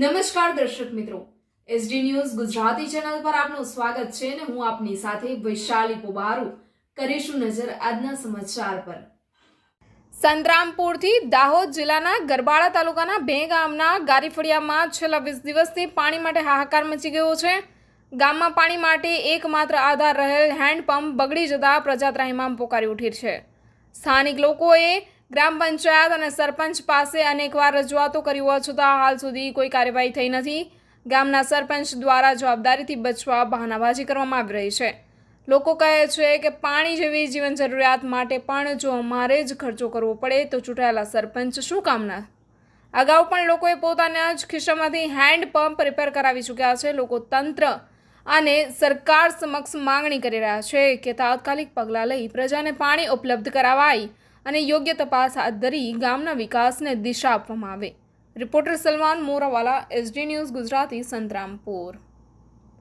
નમસ્કાર દર્શક મિત્રો. એસડી ન્યૂઝ ગુજરાતી ચેનલ પર આપનું સ્વાગત છે અને હું આપની સાથે વૈશાલી પોબારુ કરીશું નજર આજના સમાચાર પર. સંતરામપુરથી દાહોદ જિલ્લાના ગરબાડા તાલુકાના બે ગામના ગારીફળિયામાં છેલ્લા વીસ દિવસથી પાણી માટે હાહાકાર મચી ગયો છે. ગામમાં પાણી માટે એકમાત્ર આધાર રહેલ હેન્ડપંપ બગડી જતા પ્રજા ત્રાહિમામ પોકારી ઉઠી છે. સ્થાનિક લોકોએ ગ્રામ પંચાયત અને સરપંચ પાસે અનેકવાર રજૂઆતો કરી હોવા છતાં હાલ સુધી કોઈ કાર્યવાહી થઈ નથી. ગામના સરપંચ દ્વારા જવાબદારીથી બચવા બહાનાબાજી કરવામાં આવી રહી છે. લોકો કહે છે કે પાણી જેવી જીવન જરૂરિયાત માટે પણ જો અમારે જ ખર્ચો કરવો પડે તો ચૂંટાયેલા સરપંચ શું કામના અગાઉ પણ લોકોએ પોતાના જ ખિસ્સામાંથી હેન્ડ પંપ રિપેર કરાવી ચૂક્યા છે. લોકો તંત્ર અને સરકાર સમક્ષ માંગણી કરી રહ્યા છે કે તાત્કાલિક પગલાં લઈ પ્રજાને પાણી ઉપલબ્ધ કરાવાય. અને યોગ્ય તપાસ હાથ ધરી ગામના વિકાસને દિશા આપવામાં આવે. Reporter Salman Morawala, SD news Gujarati, Santrampur.